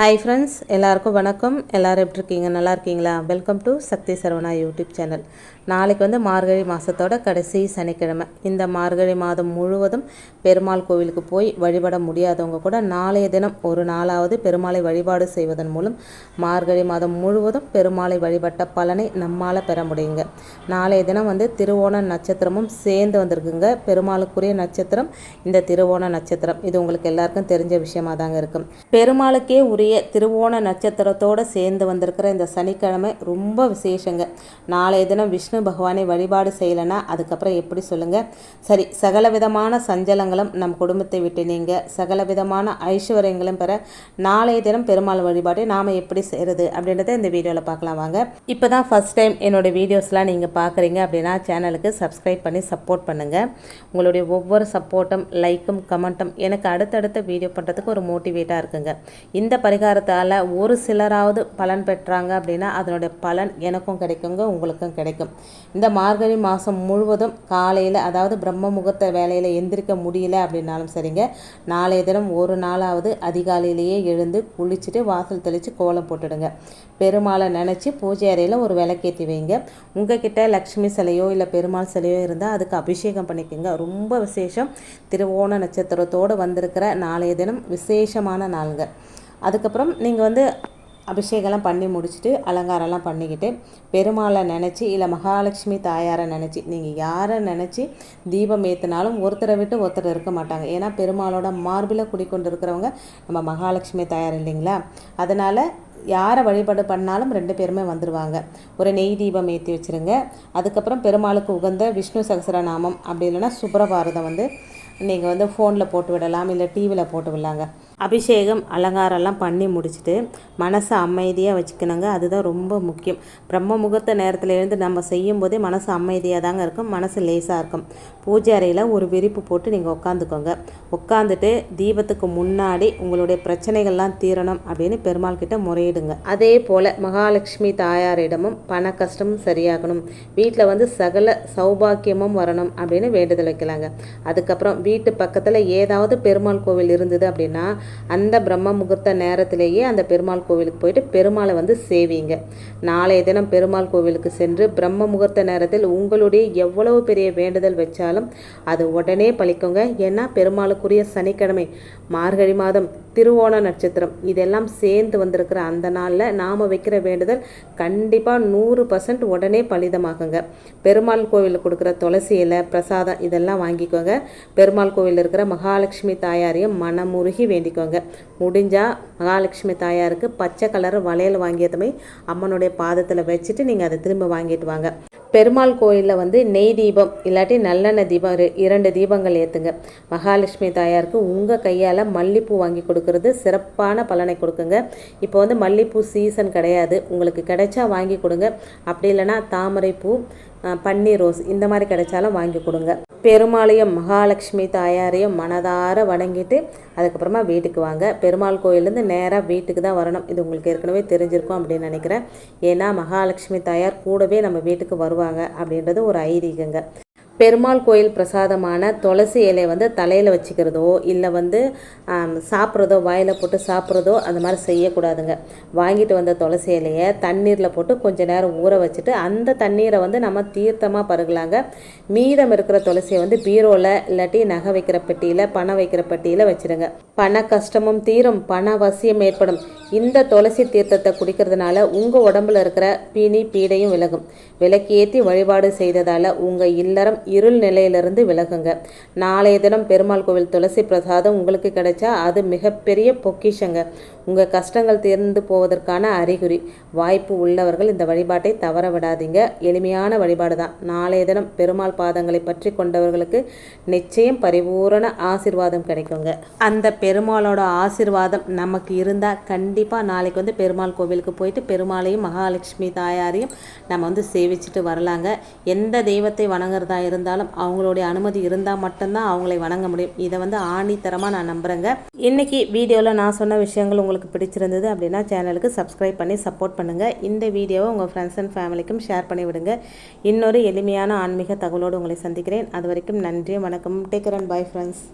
Hi friends எல்லாருக்கும் வணக்கம். எல்லோரும் எப்படி இருக்கீங்க? நல்லா இருக்கீங்களா? Welcome to Shakti Saravana YouTube channel. நாளைக்கு வந்து மார்கழி மாதத்தோட கடைசி சனிக்கிழமை. இந்த மார்கழி மாதம் முழுவதும் பெருமாள் கோவிலுக்கு போய் வழிபட முடியாதவங்க கூட நாளைய தினம் ஒரு நாளாவது பெருமாளை வழிபாடு செய்வதன் மூலம் மார்கழி மாதம் முழுவதும் பெருமாளை வழிபட்ட பலனை நம்மால் பெற முடியுங்க. நாளைய தினம் வந்து திருவோண நட்சத்திரமும் சேர்ந்து வந்திருக்குங்க. பெருமாளுக்குரிய நட்சத்திரம் இந்த திருவோண நட்சத்திரம். இது உங்களுக்கு எல்லாருக்கும் தெரிஞ்ச விஷயமாக தாங்க இருக்கும் பெருமாளுக்கே உரிய திருவோண நட்சத்திரத்தோடு சேர்ந்து வந்திருக்கிற இந்த சனிக்கிழமை ரொம்ப விசேஷங்க. நாளைய தினம் விஷ்ணு பகவானை வழிபாடு செய்யலைன்னா அதுக்கப்புறம் எப்படி சொல்லுங்கள் சரி சகல விதமான சஞ்சலங்களும் நம் குடும்பத்தை விட்டு நீங்க சகல விதமான ஐஸ்வர்யங்களும் பெற நாளைய தினம் பெருமாள் வழிபாட்டை நாம் எப்படி செய்கிறது அப்படின்றத இந்த வீடியோவில் பார்க்கலாம் வாங்க. இப்போ தான் ஃபஸ்ட் டைம் என்னோடய வீடியோஸ்லாம் நீங்கள் பார்க்குறீங்க அப்படின்னா சேனலுக்கு சப்ஸ்கிரைப் பண்ணி சப்போர்ட் பண்ணுங்கள் உங்களுடைய ஒவ்வொரு சப்போர்ட்டும் லைக்கும் கமெண்ட்டும் எனக்கு அடுத்தடுத்த வீடியோ பண்ணுறதுக்கு ஒரு மோட்டிவேட்டாக இருக்குங்க. இந்த பரிகாரத்தால் ஒரு சிலராவது பலன் பெற்றாங்க அப்படின்னா அதனுடைய பலன் எனக்கும் கிடைக்குங்க உங்களுக்கும் கிடைக்கும். இந்த மார்கழி மாதம் முழுவதும் காலையில் அதாவது பிரம்ம முகூர்த்த வேலையில் எந்திரிக்க முடியல அப்படின்னாலும் சரிங்க. நாளைய தினம் ஒரு நாளாவது அதிகாலையிலேயே எழுந்து குளிச்சுட்டு வாசல் தெளித்து கோலம் போட்டுடுங்க. பெருமாளை நினச்சி பூஜை அறையில் ஒரு விளக்கேற்றி வைங்க. உங்ககிட்ட லக்ஷ்மி சிலையோ இல்லை பெருமாள் சிலையோ இருந்தால் அதுக்கு அபிஷேகம் பண்ணிக்கோங்க. ரொம்ப விசேஷம். திருவோண நட்சத்திரத்தோடு வந்திருக்கிற நாளைய தினம் விசேஷமான நாளுங்க. அதுக்கப்புறம் நீங்கள் வந்து அபிஷேகம்லாம் பண்ணி முடிச்சுட்டு அலங்காரம்லாம் பண்ணிக்கிட்டு பெருமாளை நினச்சி இல்லை மகாலட்சுமி தாயாரை நினச்சி நீங்கள் யாரை நினச்சி தீபம் ஏற்றினாலும் ஒருத்தரை விட்டு ஒருத்தர் இருக்க மாட்டாங்க. ஏன்னா பெருமாளோட மார்பில் குடிக்கொண்டு இருக்கிறவங்க நம்ம மகாலட்சுமி தாயார் இல்லைங்களா? அதனால் யாரை வழிபாடு பண்ணாலும் ரெண்டு பேருமே வந்துடுவாங்க ஒரு நெய் தீபம் ஏற்றி வச்சுருங்க. அதுக்கப்புறம் பெருமாளுக்கு உகந்த விஷ்ணு சகசரநாமம் அப்படி இல்லைன்னா சுப்ரபாரதம் வந்து நீங்கள் வந்து ஃபோனில் போட்டு விடலாம் இல்லை டிவியில் போட்டு விடலாங்க. அபிஷேகம் அலங்காரம்லாம் பண்ணி முடிச்சுட்டு மனசை அமைதியாக வச்சுக்கணுங்க. அதுதான் ரொம்ப முக்கியம். பிரம்ம முகூர்த்த நேரத்தில் இருந்து நம்ம செய்யும் போதே மனசு அமைதியாக தாங்க இருக்கும் மனசு லேசாக இருக்கும். பூஜை அறையில் ஒரு விரிப்பு போட்டு நீங்கள் உட்காந்துக்கோங்க உட்காந்துட்டு தீபத்துக்கு முன்னாடி உங்களுடைய பிரச்சனைகள்லாம் தீரணும் அப்படின்னு பெருமாள் கிட்ட முறையிடுங்க. அதே போல் மகாலட்சுமி தாயாரிடமும் பண கஷ்டமும் சரியாகணும். வீட்டில் வந்து சகல சௌபாக்கியமும் வரணும் அப்படின்னு வேண்டுதல் வைக்கலாங்க. அதுக்கப்புறம் வீட்டு பக்கத்தில் ஏதாவது பெருமாள் கோவில் இருந்தது அப்படின்னா அந்த பிரம்ம முகூர்த்த நேரத்திலேயே அந்த பெருமாள் கோவிலுக்கு போயிட்டு பெருமாளை வந்து சேவிங்க. நாளைய தினம் பெருமாள் கோவிலுக்கு சென்று பிரம்ம முகூர்த்த நேரத்தில் உங்களுடைய எவ்வளவு பெரிய வேண்டுதல் வச்சாலும் அது உடனே பழிக்குங்க. ஏன்னா பெருமாளுக்குரிய சனிக்கிழமை மார்கழி மாதம் திருவோண நட்சத்திரம். இதெல்லாம் சேர்ந்து வந்திருக்கிற அந்த நாளில் நாம் வைக்கிற வேண்டுதல் கண்டிப்பாக நூறு பர்சன்ட் உடனே பலிதமாகுங்க. பெருமாள் கோவிலில் கொடுக்குற துளசி இலை பிரசாதம் இதெல்லாம் வாங்கிக்கோங்க. பெருமாள் கோவிலில் இருக்கிற மகாலட்சுமி தாயாரையும் மனமுருகி வேண்டிக்கோங்க. முடிஞ்சால் மகாலட்சுமி தாயாருக்கு பச்சை கலர் வளையல் வாங்கியதுமே அம்மனுடைய பாதத்தில் வச்சுட்டு நீங்கள் அதை திரும்ப வாங்கிட்டு வாங்க. பெருமாள் கோயிலில் வந்து நெய் தீபம் இல்லாட்டி நல்லெண்ணெய் தீபம் இரண்டு தீபங்கள் ஏற்றுங்க மகாலட்சுமி தாயாருக்கு உங்கள் கையால் மல்லிப்பூ வாங்கி கொடுக்கறது சிறப்பான பலனை கொடுக்குங்க. இப்போ வந்து மல்லிப்பூ சீசன் கிடையாது. உங்களுக்கு கிடைச்சா வாங்கி கொடுங்க. அப்படி இல்லைன்னா தாமரைப்பூ பன்னீர் ரோஸ் இந்த மாதிரி கிடைச்சாலும் வாங்கி கொடுங்க. பெருமாளையும் மகாலட்சுமி தாயாரையும் மனதார வணங்கிட்டு அதுக்கப்புறமா வீட்டுக்கு வாங்க. பெருமாள் கோயிலேருந்து நேராக வீட்டுக்கு தான் வரணும். இது உங்களுக்கு ஏற்கனவே தெரிஞ்சிருக்கும் அப்படின்னு நினைக்கிறேன். ஏன்னா மகாலட்சுமி தாயார் கூடவே நம்ம வீட்டுக்கு வருவாங்க அப்படின்றது ஒரு ஐதீகங்க. பெருமாள் கோயில் பிரசாதமான துளசி இலையை வந்து தலையில் வச்சுக்கிறதோ இல்லை வந்து சாப்பிட்றதோ வாயில் போட்டு சாப்பிட்றதோ அந்த மாதிரி செய்யக்கூடாதுங்க. வாங்கிட்டு வந்த துளசி இலையை தண்ணீரில் போட்டு கொஞ்சம் நேரம் ஊற வச்சுட்டு அந்த தண்ணீரை வந்து நம்ம தீர்த்தமாக பருகலாங்க. மீதம் இருக்கிற துளசியை வந்து பீரோவில் இல்லாட்டி நகை வைக்கிற பெட்டியில் பணம் வைக்கிற பெட்டியில் வச்சுருங்க. பண கஷ்டமும் தீரும் பண அவசியம் ஏற்படும். இந்த துளசி தீர்த்தத்தை குடிக்கிறதுனால உங்கள் உடம்புல இருக்கிற பீனி பீடையும் விலகும். விலக்கேற்றி வழிபாடு செய்ததால் உங்கள் இல்லறம் இருள் நிலையிலிருந்து விலகுங்க. நாளைய தினம் பெருமாள் கோவில் துளசி பிரசாதம் உங்களுக்கு கிடைச்சா அது மிகப்பெரிய பொக்கிஷங்க. உங்கள் கஷ்டங்கள் தீர்ந்து போவதற்கான அறிகுறி. வாய்ப்பு உள்ளவர்கள் இந்த வழிபாட்டை தவற விடாதீங்க. எளிமையான வழிபாடு தான் நாளைய தினம் பெருமாள் பாதங்களை பற்றி கொண்டவர்களுக்கு நிச்சயம் பரிபூரண ஆசிர்வாதம் கிடைக்குங்க. அந்த பெருமாளோட ஆசிர்வாதம் நமக்கு இருந்தால் கண்டிப்பாக நாளைக்கு வந்து பெருமாள் கோவிலுக்கு போயிட்டு பெருமாளையும் மகாலட்சுமி தாயாரையும் நம்ம வந்து சேவிச்சுட்டு வரலாங்க. எந்த தெய்வத்தை வணங்குறதா இருந்தாலும் அவங்களுடைய அனுமதி இருந்தால் மட்டும்தான் அவங்களை வணங்க முடியும். இதை வந்து ஆணித்தரமாக நான் நம்புகிறேங்க இன்றைக்கி வீடியோவில் நான் சொன்ன விஷயங்கள் உங்களுக்கு பிடிச்சிருந்தது அப்படின்னா சேனலுக்கு சப்ஸ்கிரைப் பண்ணி சப்போர்ட் பண்ணுங்கள் இந்த வீடியோவை உங்கள் ஃப்ரெண்ட்ஸ் அண்ட் ஃபேமிலிக்கும் ஷேர் பண்ணி விடுங்க. இன்னொரு எளிமையான ஆன்மீக தகவலோடு உங்களை சந்திக்கிறேன். அது வரைக்கும் நன்றி வணக்கம். Taker and bye friends